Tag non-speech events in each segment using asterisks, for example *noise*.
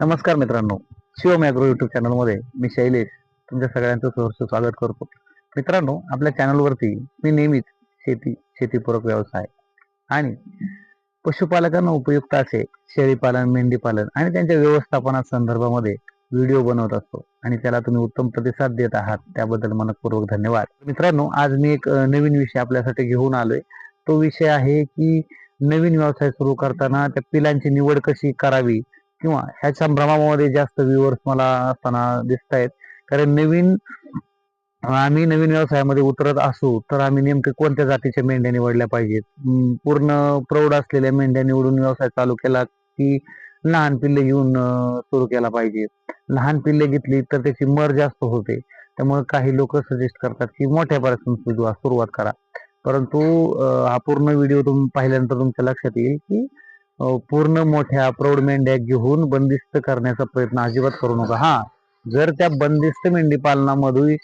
नमस्कार मित्रांनो. Shivam agro YouTube चॅनलमध्ये मी शैलेश तुमच्या सगळ्यांचं सहर्ष स्वागत करतो. मित्रांनो आपल्या चॅनलवरती मी नेहमीच शेती शेतीपूरक व्यवसाय आणि पशुपालकांना उपयुक्त असे शेळीपालन मेंढीपालन आणि त्यांच्या व्यवस्थापना संदर्भामध्ये व्हिडिओ बनवत असतो आणि त्याला तुम्ही उत्तम प्रतिसाद देत आहात त्याबद्दल मनपूर्वक धन्यवाद. मित्रांनो आज मी एक नवीन विषय आपल्यासाठी घेऊन आलोय. तो विषय आहे की नवीन व्यवसाय सुरू करताना त्या पिलांची निवड कशी करावी किंवा ह्या संभ्रमामध्ये जास्त व्ह्युअर्स मला असताना दिसत आहेत कारण नवीन आम्ही नवीन व्यवसायामध्ये उतरत असू तर आम्ही नेमके कोणत्या जातीच्या मेंढ्या निवडल्या पाहिजेत? पूर्ण प्रौढ असलेल्या मेंढ्या निवडून व्यवसाय चालू केला की लहान पिल्ले घेऊन सुरू केला पाहिजे. लहान पिल्ले घेतली तर त्याची मर जास्त होते. त्यामुळे काही लोक सजेस्ट करतात की मोठ्यापासून सुरुवात सुरुवात करा. परंतु हा पूर्ण व्हिडिओ तुम्ही पाहिल्यानंतर तुमच्या लक्षात येईल की पूर्ण मोठ्या प्रौढ मेंढ्या घेऊन बंदिस्त करण्याचा प्रयत्न अजिबात करू नका. हा जर त्या बंदिस्त मेंढी पालनामध्ये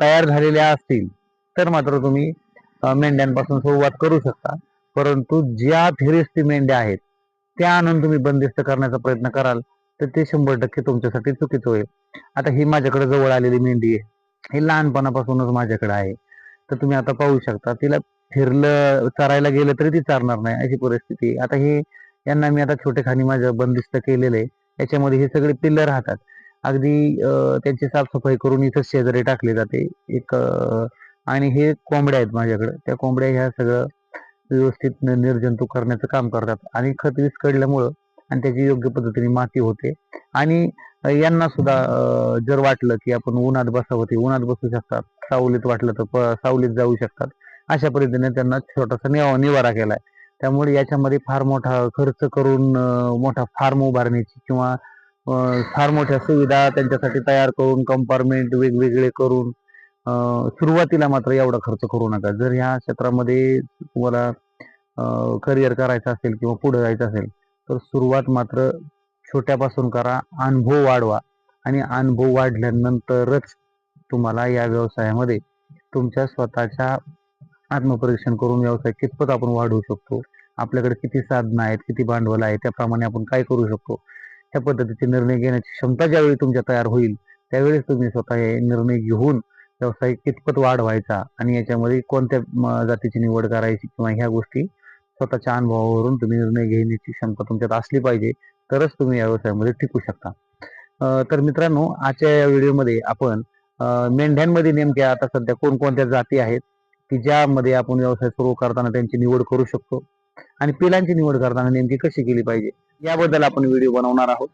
तयार झालेल्या असतील तर मात्र तुम्ही मेंढ्यांपासून सुरुवात करू शकता. परंतु ज्या फिरिस्ती मेंढ्या आहेत त्या आणून तुम्ही बंदिस्त करण्याचा प्रयत्न कराल तर ते शंभर टक्के तुमच्यासाठी चुकीचं होईल. आता ही माझ्याकडे जवळ आलेली मेंढी आहे. ही लहानपणापासूनच माझ्याकडे आहे. तर तुम्ही आता पाहू शकता तिला फिरलं चरायला गेलं तरी ती चारणार नाही अशी परिस्थिती आता हे यांना मी आता छोटे खाणी माझं बंदिस्त केलेलं आहे. याच्यामध्ये हे सगळे पिल्लर राहतात. अगदी त्यांची साफसफाई करून इथं शेजारी टाकले जाते. एक आणि हे कोंबड्या आहेत माझ्याकडे. त्या कोंबड्या ह्या सगळं व्यवस्थित निर्जंतुक करण्याचं काम करतात. आणि खत विस्कडल्यामुळं आणि त्याची योग्य पद्धतीने माती होते. आणि यांना सुद्धा जर वाटलं की आपण उन्हात बसावं ते उन्हात बसू शकतात. सावलीत वाटलं तर प- सावलीत जाऊ शकतात. अशा पद्धतीने त्यांना छोटासा निवा निवारा केलाय. त्यामुळे याच्यामध्ये फार मोठा खर्च करून मोठा फार्म उभारण्याची किंवा फार मोठ्या सुविधा त्यांच्यासाठी तयार करून कंपार्टमेंट वेगवेगळे करून सुरुवातीला मात्र एवढा खर्च करू नका. जर ह्या क्षेत्रामध्ये तुम्हाला करिअर करायचं असेल किंवा पुढे जायचं असेल तर सुरुवात मात्र छोट्यापासून करा अनुभव वाढवा आणि अनुभव वाढल्यानंतरच तुम्हाला या व्यवसायामध्ये तुमच्या स्वतःच्या आत्मपरीक्षण करून व्यवसाय कितपत आपण वाढवू शकतो आपल्याकडे किती साधनं आहेत किती भांडवल आहे त्याप्रमाणे आपण काय करू शकतो? त्या पद्धतीचे निर्णय घेण्याची क्षमता ज्यावेळी तुमच्या तयार होईल त्यावेळेस तुम्ही स्वतः हे निर्णय घेऊन व्यवसाय कितपत वाढवायचा आणि याच्यामध्ये कोणत्या जातीची निवड करायची किंवा ह्या गोष्टी स्वतःच्या अनुभवावरून तुम्ही निर्णय घेण्याची क्षमता तुमच्यात असली पाहिजे तरच तुम्ही या व्यवसायामध्ये टिकू शकता. तर मित्रांनो आजच्या या व्हिडिओमध्ये आपण मेंढ्यांमध्ये नेमक्या आता सध्या कोणकोणत्या जाती आहेत की ज्यामध्ये आपण व्यवसाय सुरू करताना त्यांची निवड करू शकतो? आणि पिलांची निवड करताना नेमकी कशी केली पाहिजे याबद्दल आपण व्हिडिओ बनवणार आहोत.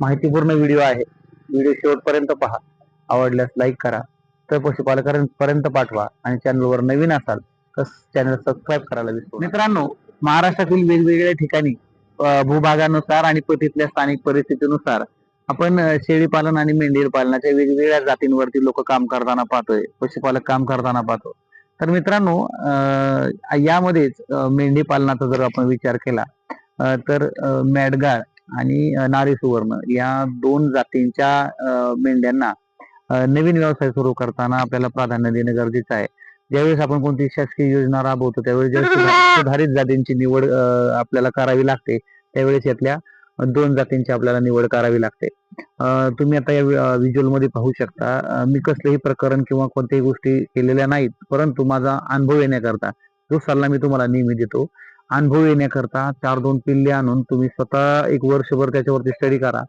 माहितीपूर्ण व्हिडिओ आहे. व्हिडिओ शेवटपर्यंत पहा. आवडल्यास लाईक करा. तर पशुपालकांपर्यंत पाठवा. आणि चॅनलवर नवीन असाल तर चॅनल सबस्क्राईब करायला विसरू मित्रांनो महाराष्ट्रातील वेगवेगळ्या ठिकाणी भूभागानुसार आणि तिथल्या स्थानिक परिस्थितीनुसार आपण शेळी पालन आणि मेंढी पालनाच्या वेगवेगळ्या जातींवरती लोक काम करताना पाहतोय. पशुपालक काम करताना पाहतो. तर मित्रांनो यामध्येच मेंढी पालनाचा जर आपण विचार केला तर मेडगाळ आणि नारी सुवर्ण या दोन जातींच्या मेंढ्यांना नवीन व्यवसाय सुरू करताना आपल्याला प्राधान्य देणे गरजेचं आहे. ज्यावेळेस आपण कोणती शासकीय योजना राबवतो त्यावेळेस *laughs* सुधारित जातींची निवड आपल्याला करावी लागते त्यावेळेस यातल्या दोन जातींची आपल्याला निवड करावी लागते. तुम्ही आता या व्हिज्युअलमध्ये पाहू शकता मी कसलेही प्रकरण किंवा कोणत्याही गोष्टी केलेल्या नाहीत परंतु माझा अनुभव येण्याकरता जो सल्ला मी तुम्हाला नेहमी देतो अनुभव येण्याकरता चार दोन पिल्ले आणून तुम्ही स्वतः एक वर्षभर त्याच्यावरती स्टडी करा.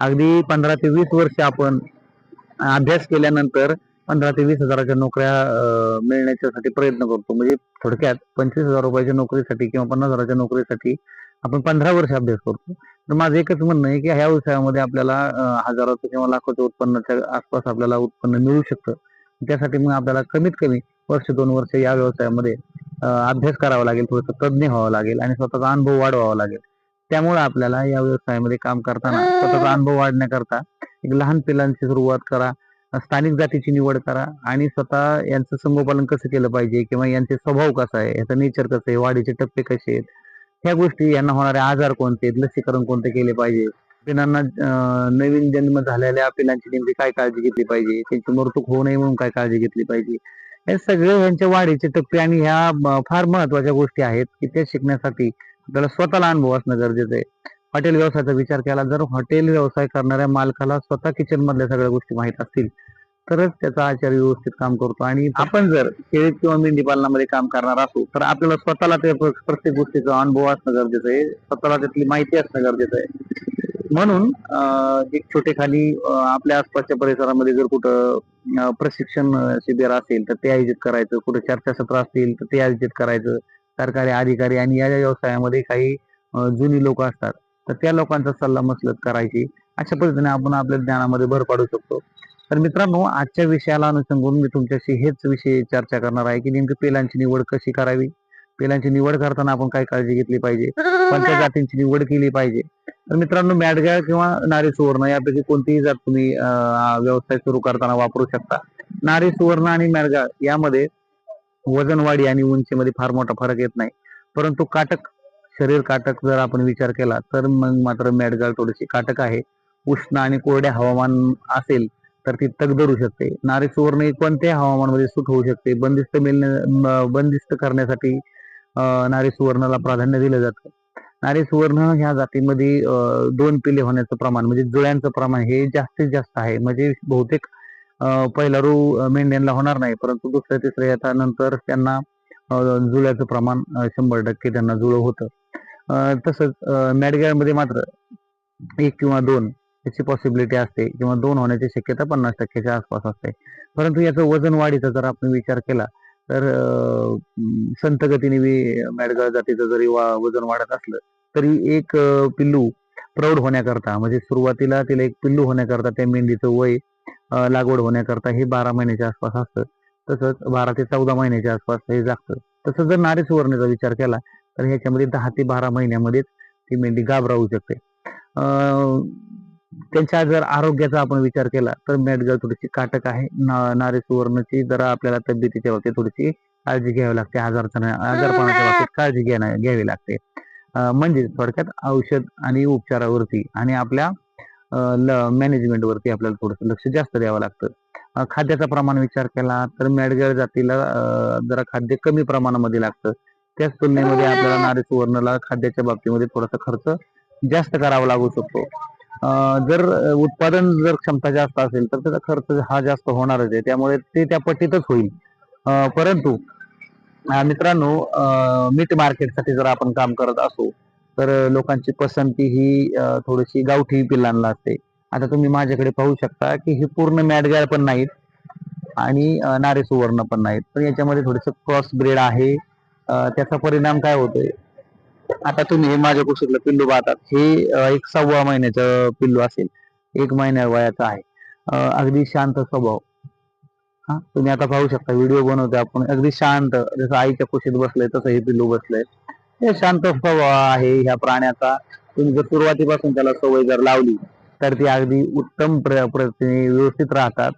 अगदी पंधरा ते वीस वर्ष आपण अभ्यास केल्यानंतर पंधरा ते वीस हजाराच्या नोकऱ्या मिळण्याच्यासाठी प्रयत्न करतो. म्हणजे थोडक्यात पंचवीस हजार रुपयाच्या नोकरीसाठी किंवा पन्नास हजाराच्या नोकरीसाठी आपण पंधरा वर्ष अभ्यास करतो. तर माझं एकच म्हणणं आहे की ह्या व्यवसायामध्ये आपल्याला हजाराचं किंवा लाखोच्या उत्पन्नाच्या आसपास आपल्याला उत्पन्न मिळू शकतं. त्यासाठी मग आपल्याला कमीत कमी वर्ष दोन वर्ष या व्यवसायामध्ये अभ्यास करावा लागेल थोडंसं तज्ज्ञ व्हावं लागेल आणि स्वतःचा अनुभव वाढवावा लागेल. त्यामुळे आपल्याला या व्यवसायामध्ये काम करताना स्वतःचा अनुभव वाढण्याकरता एक लहान पिलांची सुरुवात करा स्थानिक जातीची निवड करा आणि स्वतः यांचं संगोपालन कसं केलं पाहिजे किंवा यांचे स्वभाव कसा आहे याचं नेचर कसं आहे वाढीचे टप्पे कसे आहेत ह्या गोष्टी यांना होणारे आजार कोणते? लसीकरण कोणते केले पाहिजे? पिलांना नवीन जन्म झालेल्या पिलांची नेमकी काय काळजी घेतली पाहिजे? त्यांची मृतूक होऊ नये म्हणून काय काळजी घेतली पाहिजे? हे सगळे ह्यांच्या वाढीचे टप्पे आणि ह्या फार महत्त्वाच्या गोष्टी आहेत की त्या शिकण्यासाठी आपल्याला स्वतःला अनुभव असणं गरजेचं आहे. हॉटेल व्यवसायाचा विचार केला जर हॉटेल व्यवसाय करणाऱ्या मालकाला स्वतः किचन मधल्या सगळ्या गोष्टी माहीत असतील तरच त्याचा आचार्य व्यवस्थित काम करतो. आणि आपण जर शेळी किंवा मेंढी पालनामध्ये काम करणार असू तर आपल्याला स्वतःला त्या प्रत्येक गोष्टीचा अनुभव असणं गरजेचं आहे. स्वतःला त्यातली माहिती असणं गरजेचं आहे. म्हणून एक छोटे खाली आपल्या आसपासच्या परिसरामध्ये जर कुठं प्रशिक्षण शिबिर असेल तर ते आयोजित करायचं. कुठं चर्चासत्र असतील तर ते आयोजित करायचं. सरकारी अधिकारी आणि या व्यवसायामध्ये काही जुनी लोक असतात तर त्या लोकांचा सल्ला मसलत करायची. अशा पद्धतीने आपण आपल्या ज्ञानामध्ये भर पाडू शकतो. तर मित्रांनो आजच्या विषयाला अनुसंगून मी तुमच्याशी हेच विषयी चर्चा करणार आहे की नेमकी पेलांची निवड कशी करावी? पेलांची निवड करताना आपण काय काळजी घेतली पाहिजे? कोणत्या *laughs* जातींची निवड केली पाहिजे? तर मित्रांनो मॅडगाळ किंवा नारी सुवर्ण यापैकी कोणतीही जात तुम्ही व्यवसाय सुरू करताना वापरू शकता. नारी सुवर्ण आणि मॅडगाळ यामध्ये वजनवाढी आणि उंचीमध्ये फार मोठा फरक येत नाही. परंतु काटक शरीर काटक जर आपण विचार केला तर मग मात्र मॅडगाळ थोडीशी काटक आहे. उष्ण आणि कोरड्या हवामान असेल तर ती तग धरू शकते. नारी सुवर्ण कोणत्याही हवामानामध्ये सूट होऊ शकते. बंदिस्त मिळणे बंदिस्त करण्यासाठी नारी सुवर्णाला प्राधान्य दिलं जातं. नारी सुवर्ण ह्या जातीमध्ये दोन पिले होण्याचं प्रमाण म्हणजे जुळ्यांचं प्रमाण हे जास्तीत जास्त आहे. म्हणजे बहुतेक पहिला रू मेंढ्यांना होणार नाही परंतु दुसऱ्या तिसऱ्या येतानंतर त्यांना जुळ्याचं प्रमाण शंभर टक्के त्यांना जुळं होतं. तसंच मॅडगॅळमध्ये मात्र एक किंवा दोन याची पॉसिबिलिटी असते किंवा दोन होण्याची शक्यता पन्नास टक्क्याच्या आसपास असते. परंतु याचं वजन वाढीचा जर आपण विचार केला तर अं, संत गतीने मॅडगाळ जातीचं जरी वा- वजन वाढत असलं तरी एक पिल्लू प्रौढ होण्याकरता म्हणजे सुरुवातीला तिला एक पिल्लू होण्याकरता त्या मेंढीचं वय लागवड होण्याकरता हे बारा महिन्याच्या आसपास असतं. तसंच बारा ते चौदा महिन्याच्या आसपास हे जागतं. तसंच जर नारी सुवर्णेचा विचार केला तर ह्याच्यामध्ये दहा ते बारा महिन्यामध्येच ती मेंढी गाभ राहू शकते. अं, त्यांच्या जर आरोग्याचा आपण विचार केला तर मेडगळ थोडीशी काटक आहे. नारी सुवर्णची जरा आपल्याला तब्येतीच्या बाबतीत थोडीशी काळजी घ्यावी लागते. आजारपणा आजारपणाच्या बाबतीत काळजी घेणं घ्यावी लागते. म्हणजे थोडक्यात औषध आणि उपचारावरती आणि आपल्या मॅनेजमेंट वरती आपल्याला थोडंसं लक्ष जास्त द्यावं लागतं. खाद्याचा प्रमाण विचार केला तर मेडगळ जातीला जरा खाद्य कमी प्रमाणामध्ये लागतं. त्याच तुलनेमध्ये आपल्याला नारी सुवर्णला खाद्याच्या बाबतीमध्ये थोडासा खर्च जास्त करावा लागू शकतो. जर उत्पादन जर क्षमता जास्त असेल तर त्याचा खर्च हा जास्त होणारच आहे. त्यामुळे ते त्या पटीतच होईल. परंतु मित्रांनो मीट मार्केटसाठी जर आपण काम करत असू तर लोकांची पसंती ही थोडीशी गावठी पिल्लांना असते आता तुम्ही माझ्याकडे पाहू शकता की हे पूर्ण मॅडगॅळ पण नाहीत आणि नारे सुवर्ण पण नाहीत. पण याच्यामध्ये थोडस क्रॉस ब्रेड आहे त्याचा परिणाम काय होतोय? आता तुम्ही हे माझ्या कुशीतलं पिल्लू पाहतात. हे एक सव्वा महिन्याचं पिल्लू असेल. एक महिन्या वयाचं आहे. अगदी शांत स्वभाव. हा? तुम्ही आता पाहू शकता व्हिडिओ बनवते आपण. अगदी शांत जसं आईच्या कुशीत बसलंय तसं हे पिल्लू बसलंय. हे शांत स्वभाव आहे ह्या प्राण्याचा. तुम्ही जर सुरुवातीपासून त्याला सवय जर लावली तर ती अगदी उत्तम प्र- प्रतीने व्यवस्थित राहतात.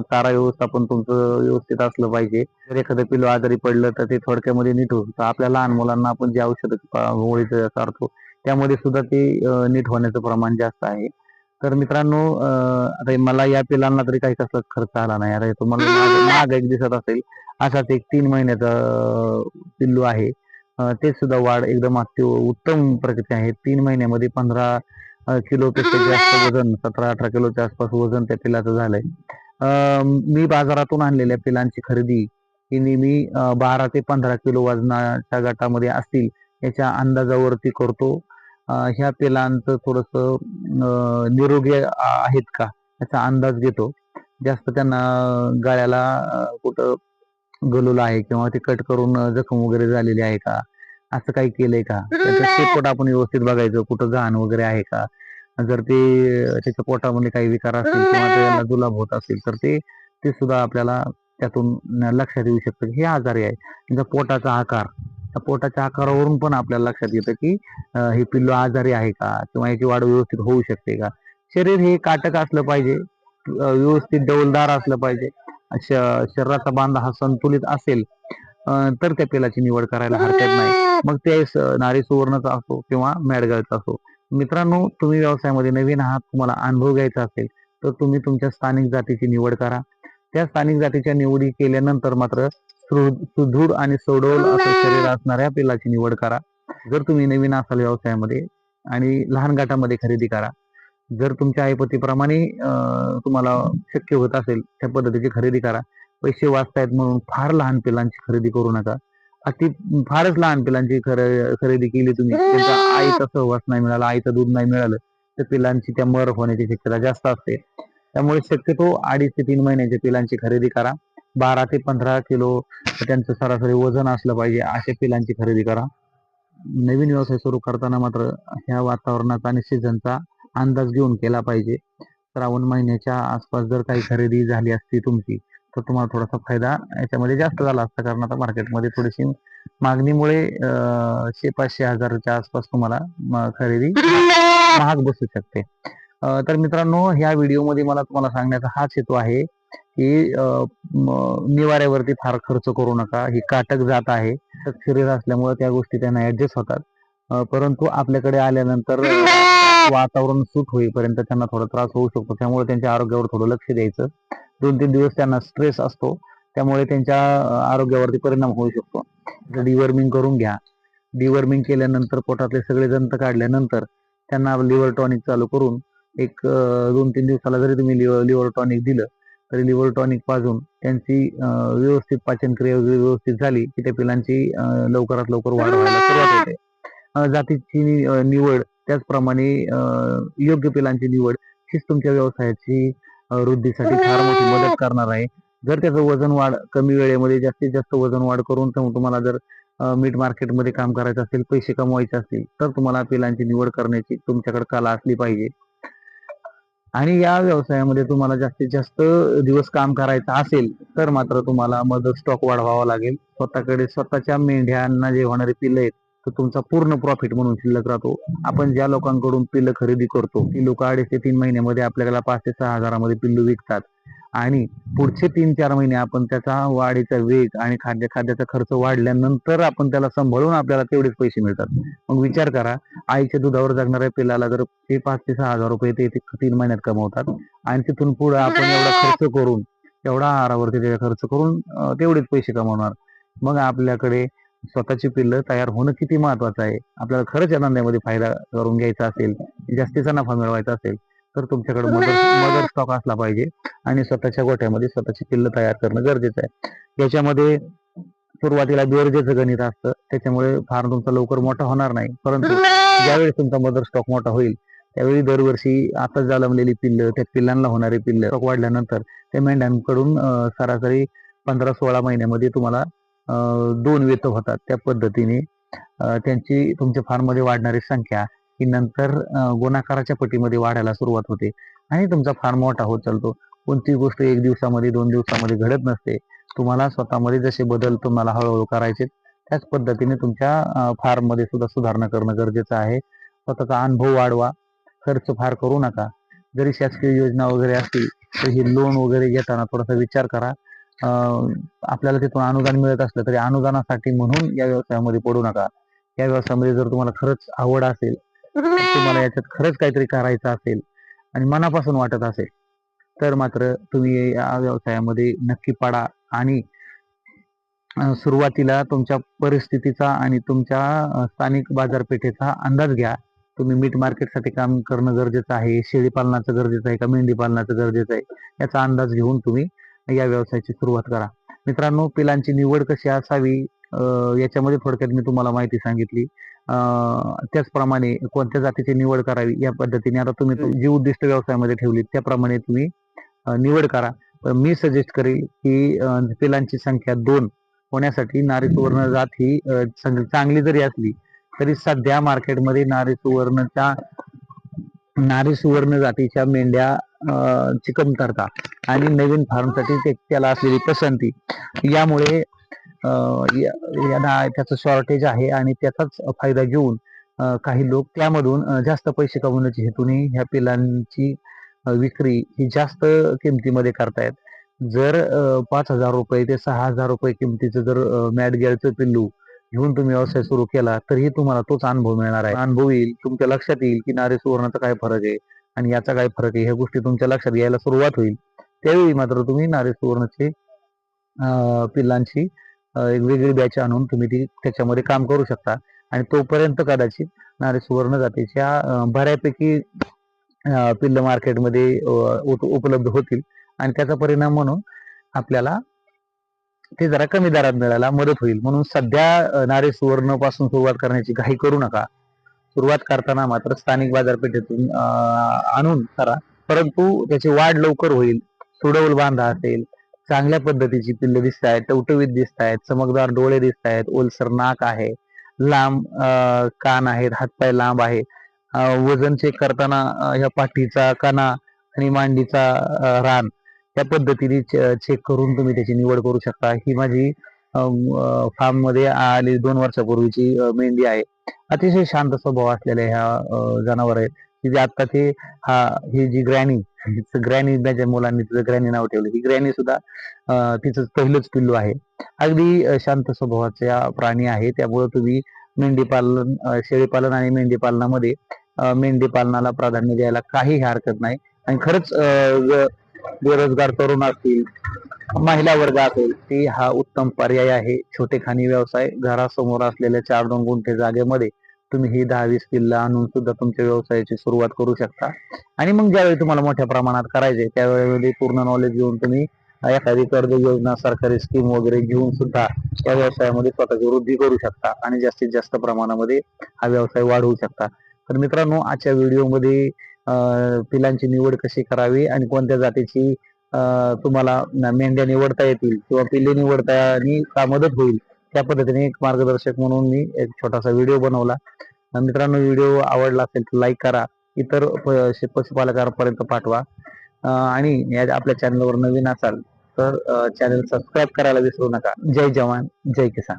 चारा व्यवस्थापन तुमचं व्यवस्थित असलं पाहिजे. जर एखादं पिल्लू आजारी पडलं तर ते थोडक्यामध्ये नीट होतं. आपल्या लहान मुलांना आपण जे औषध गोळीचं सारतो त्यामध्ये सुद्धा ते नीट होण्याचं प्रमाण जास्त आहे. तर मित्रांनो अं, आता मला या पिलांना तरी काही कसला खर्च आला नाही. आता तुम्हाला माग- एक दिसत असेल. असाच एक तीन महिन्याचा पिल्लू आहे. ते सुद्धा वाढ एकदम अति उत्तम प्रकृती आहे. तीन महिन्यामध्ये पंधरा किलो पेक्षा *laughs* जास्त वजन सतरा अठरा किलोच्या आसपास वजन त्या पिलाचं झालंय. अं, मी बाजारातून आणलेल्या पिलांची खरेदी ही नेहमी बारा ते पंधरा किलो वजनाच्या गटामध्ये असतील याच्या अंदाजावरती करतो. ह्या पिलांचं थोडस निरोगी आहेत का याचा अंदाज घेतो. जास्त त्यांना गळ्याला कुठं गलूला आहे किंवा ते कट करून जखम वगैरे झालेली आहे का असं काही केलंय का? त्याचं शेपट आपण व्यवस्थित बघायचं कुठं घाण वगैरे आहे का? जर ते त्याच्या पोटामध्ये काही विकार असतील किंवा त्याला जुलाब होत असेल तर ते ते सुद्धा आपल्याला त्यातून लक्षात येऊ शकतं हे आजारी आहे. त्यांचा पोटाचा आकार. त्या पोटाच्या आकारावरून पण आपल्याला लक्षात येतं की हे पिल्लू आजारी आहे का? किंवा याची वाढ व्यवस्थित होऊ शकते का? शरीर हे काटक असलं पाहिजे. व्यवस्थित डौलदार असलं पाहिजे. शरीराचा बांधा हा संतुलित असेल. तर त्या पिलाची निवड करायला हरकत नाही. मग ते नारी सुवर्णचा असो किंवा मॅडगाळचा असो. मित्रांनो तुम्ही व्यवसायामध्ये नवीन आहात तुम्हाला अनुभव घ्यायचा असेल तर तुम्ही तुमच्या स्थानिक जातीची निवड करा. त्या स्थानिक जातीच्या निवडी केल्यानंतर मात्र सुदृढ आणि सडोल असं शरीर असणाऱ्या पिलाची निवड करा. जर तुम्ही नवीन असाल व्यवसायामध्ये आणि लहान गटामध्ये खरेदी करा जर तुमच्या आईपतीप्रमाणे तुम्हाला शक्य होत असेल त्या पद्धतीची खरेदी करा. पैसे वाचतायत म्हणून फार लहान पिलांची खरेदी करू नका. अति फारच लहान पिलांची खरेदी केली तुम्ही. त्यांचा आईचा सहवास नाही मिळाला आईचं दूध नाही मिळालं तर पिलांची त्या मर होण्याची शक्यता जास्त असते. त्यामुळे शक्यतो अडीच ते तीन महिन्याच्या पिलांची खरेदी करा. बारा ते पंधरा किलो त्यांचं सरासरी वजन असलं पाहिजे अशा पिलांची खरेदी करा. नवीन व्यवसाय सुरू करताना मात्र ह्या वातावरणाचा आणि सीझनचा अंदाज घेऊन केला पाहिजे. श्रावण महिन्याच्या आसपास जर काही खरेदी झाली असती तुमची तर तुम्हाला थोडासा फायदा याच्यामध्ये जास्त झाला असता. कारण आता मार्केटमध्ये थोडीशी मागणीमुळे शे पाचशे हजारच्या आसपास तुम्हाला खरेदी महाग बसू शकते. तर मित्रांनो ह्या व्हिडिओमध्ये मला तुम्हाला सांगण्याचा हाच हेतू आहे की निवाऱ्यावरती फार खर्च करू नका. ही काटक जात आहे. शरीर असल्यामुळे त्या गोष्टी त्यांना ऍडजस्ट होतात. परंतु आपल्याकडे आल्यानंतर वातावरण सूट होईपर्यंत त्यांना थोडा त्रास होऊ शकतो. त्यामुळे त्यांच्या आरोग्यावर थोडं लक्ष द्यायचं. दोन तीन दिवस त्यांना स्ट्रेस असतो. त्यामुळे त्यांच्या आरोग्यावरती परिणाम होऊ शकतो. डिवर्मिंग करून घ्या. डिवर्मिंग केल्यानंतर पोटातले सगळे दंत काढल्यानंतर त्यांना लिव्हर टॉनिक चालू करून एक दोन तीन दिवसाला जरी तुम्ही लिव्हर टॉनिक दिलं तरी लिव्हर टॉनिक पाजून त्यांची व्यवस्थित पाचनक्रिया व्यवस्थित झाली की त्या पिलांची लवकरात लवकर वाढ व्हायला सुरुवात होते. जातीची निवड त्याचप्रमाणे योग्य पिलांची निवड हीच तुमच्या व्यवसायाची वृद्धीसाठी फार मोठी मदत करणार आहे. जर त्याचं वजन वाढ कमी वेळेमध्ये जास्तीत जास्त वजन वाढ करून तुम- तुम्हाला जर मीट मार्केटमध्ये काम करायचं असेल पैसे कमवायचे असतील तर तुम्हाला पिलांची निवड करण्याची तुमच्याकडे कला असली पाहिजे. आणि या व्यवसायामध्ये तुम्हाला जास्तीत जास्त दिवस काम करायचं असेल तर मात्र तुम्हाला मदत स्टॉक वाढवावा लागेल. स्वतःकडे स्वतःच्या मेंढ्यांना जे होणारे पिल्लं आहेत तर तुमचा पूर्ण प्रॉफिट म्हणून शिल्लक राहतो. आपण ज्या लोकांकडून पिल्लं खरेदी करतो ती लोक अडीच ते तीन महिन्यामध्ये आपल्याला पाच ते सहा हजारामध्ये पिल्लू विकतात. आणि पुढचे तीन चार महिने आपण त्याचा वाढीचा वेग आणि खाद्य खाद्याचा खर्च वाढल्यानंतर आपण त्याला सांभाळून आपल्याला तेवढेच पैसे मिळतात. मग विचार करा आईच्या दुधावर जगणाऱ्या पिल्लाला जर ते पाच ते सहा हजार रुपये ते ते तीन महिन्यात कमवतात आणि तिथून पुढे आपण एवढा खर्च करून एवढा आहारावरती खर्च करून तेवढेच पैसे कमवणार. मग आपल्याकडे स्वतःची पिल्लं तयार होणं किती महत्वाचं आहे? आपल्याला खरंच या धंद्यामध्ये फायदा करून घ्यायचा असेल जास्तीचा नफा मिळवायचा असेल तर तुमच्याकडे मदर मदर स्टॉक असला पाहिजे आणि स्वतःच्या गोठ्यामध्ये स्वतःची पिल्लं तयार करणं गरजेचं आहे. याच्यामध्ये सुरुवातीला बेरजेचं गणित असतं त्याच्यामुळे फार तुमचा लवकर मोठा होणार नाही. परंतु ज्यावेळेस तुमचा मदर स्टॉक मोठा होईल त्यावेळी दरवर्षी आता जन्मलेली पिल्लं त्या पिल्लांना होणारे पिल्लं वाढल्यानंतर त्या मेंढ्यांकडून सरासरी पंधरा सोळा महिन्यामध्ये तुम्हाला दोन वेत होतात. त्या पद्धतीने त्यांची तुमच्या फार्ममध्ये वाढणारी संख्या ही नंतर गुणाकाराच्या पटीमध्ये वाढायला सुरुवात होते. आणि तुमचा फार्म मोठा होत चालतो. कोणती गोष्ट एक दिवसामध्ये दोन दिवसामध्ये घडत नसते. तुम्हाला स्वतःमध्ये जसे बदल तुम्हाला हळूहळू करायचे त्याच पद्धतीने तुमच्या फार्ममध्ये सुद्धा सुधारणा करणं गरजेचं आहे. स्वतःचा अनुभव वाढवा. खर्च फार करू नका. जरी शासकीय योजना वगैरे असतील तर ही लोन वगैरे घेताना थोडासा विचार करा. आपल्याला तिथून अनुदान मिळत असलं तरी अनुदानासाठी म्हणून या व्यवसायामध्ये पडू नका. या व्यवसायामध्ये जर तुम्हाला खरंच आवड असेल तुम्हाला याच्यात खरंच काहीतरी करायचं असेल आणि मनापासून वाटत असेल तर मात्र तुम्ही या व्यवसायामध्ये नक्की पडा आणि सुरुवातीला तुमच्या परिस्थितीचा आणि तुमच्या स्थानिक बाजारपेठेचा अंदाज घ्या. तुम्ही मीट मार्केटसाठी काम करणं गरजेचं आहे शेळी पालनाचं गरजेचं आहे का मेंढी पालनाचं गरजेचं आहे याचा अंदाज घेऊन तुम्ही या व्यवसायाची सुरुवात करा. मित्रांनो पिलांची निवड कशी असावी याच्यामध्ये थोडक्यात मी तुम्हाला माहिती सांगितली. त्याचप्रमाणे कोणत्या जातीची निवड करावी या पद्धतीने आता तुम्ही जी उद्दिष्ट व्यवसायामध्ये ठेवली त्याप्रमाणे तुम्ही निवड करा. मी सजेस्ट करेल की पिलांची संख्या दोन होण्यासाठी नारी सुवर्ण जात ही चांगली जरी असली तरी सध्या मार्केटमध्ये नारी सुवर्णच्या नारी सुवर्ण जातीच्या मेंढ्या ची कमतरता आणि नवीन फार्मसाठी ते त्याला असलेली पसंती. यामुळे अं, यांना त्याचं शॉर्टेज आहे आणि त्याचाच फायदा घेऊन काही लोक त्यामधून जास्त पैसे कमवण्याच्या हेतूने ह्या पिलांची विक्री ही जास्त किमतीमध्ये करतायत. जर पाच हजार रुपये ते सहा हजार रुपये किमतीचं जर मॅट पिल्लू घेऊन तुम्ही व्यवसाय सुरू केला तरीही तुम्हाला तोच अनुभव मिळणार आहे. अनुभव येईल तुमच्या लक्षात येईल की नारे सुवर्णाचा काय फरक आहे. आणि याचा काय फरक आहे. ह्या गोष्टी तुमच्या लक्षात यायला सुरुवात होईल. त्यावेळी मात्र तुम्ही नारे सुवर्णचे पिल्लांची एक वेगळी बॅच आणून तुम्ही ती त्याच्यामध्ये काम करू शकता. आणि तोपर्यंत कदाचित नारे सुवर्ण जातीच्या बऱ्यापैकी पिल्ल मार्केटमध्ये उपलब्ध होतील. आणि त्याचा परिणाम म्हणून आपल्याला ते जरा कमी दरात मिळायला मदत होईल. म्हणून सध्या नारे सुवर्णपासून सुरुवात करण्याची घाई करू नका. सुरुवात करताना मात्र स्थानिक बाजारपेठेतून आणून करा. परंतु त्याची वाढ लवकर होईल. सुडवल बांधा असेल. चांगल्या पद्धतीची पिल्ल दिसत आहेत. टवटवीत दिसत आहेत. चमकदार डोळे दिसत आहेत. ओलसर नाक आहे. लांब कान आहेत. हातपाय लांब आहे. वजन चेक करताना ह्या पाठीचा कणा आणि मांडीचा रान त्या पद्धतीने चेक करून तुम्ही त्याची निवड करू शकता. ही माझी फार्ममध्ये आली दोन वर्षापूर्वीची मेंढी आहे. अतिशय शांत स्वभाव असलेल्या ह्या जनावर आहेत. की जे आता ते हा ही जी ग्रॅनी ग्रॅनी माझ्या मुलांनी तिचं ग्रॅनी नाव ठेवलं. ही ग्रॅनी सुद्धा तिचं पहिलंच पिल्लू आहे. अगदी शांत स्वभावाचा प्राणी आहे. त्यामुळे तुम्ही मेंढी पालन शेळी पालन आणि मेंढी पालनामध्ये मेंढी पालनाला प्राधान्य द्यायला काही हरकत नाही. आणि खरंच अं, बेरोजगार तरुण असतील महिला वर्ग असेल ती हा उत्तम पर्याय आहे. छोटे खाणी व्यवसाय घरासमोर असलेल्या चार दोन गुंठे जागेमध्ये तुम्ही ही दहा वीस पिल्ला आणून सुद्धा तुमच्या व्यवसायाची सुरुवात करू शकता. आणि मग ज्यावेळी तुम्हाला मोठ्या प्रमाणात करायचे त्यावेळी पूर्ण नॉलेज घेऊन तुम्ही एखादी कर्ज योजना सरकारी स्कीम वगैरे घेऊन सुद्धा त्या व्यवसायामध्ये स्वतःची वृद्धी करू शकता आणि जास्तीत जास्त प्रमाणामध्ये हा व्यवसाय वाढवू शकता. तर मित्रांनो आजच्या व्हिडिओमध्ये पिलांची निवड कशी करावी आणि कोणत्या जातीची तुम्हाला मेंढ्या निवडता येतील किंवा पिल्ले निवडता आणि का मदत होईल त्या पद्धतीने एक मार्गदर्शक म्हणून मी एक छोटासा व्हिडिओ बनवला. मित्रांनो व्हिडिओ आवडला असेल तर लाईक करा इतर पशुपालकांपर्यंत पाठवा. आणि या आपल्या चॅनलवर नवीन असाल तर चॅनल सबस्क्राईब करायला विसरू नका. जय जवान जय किसान.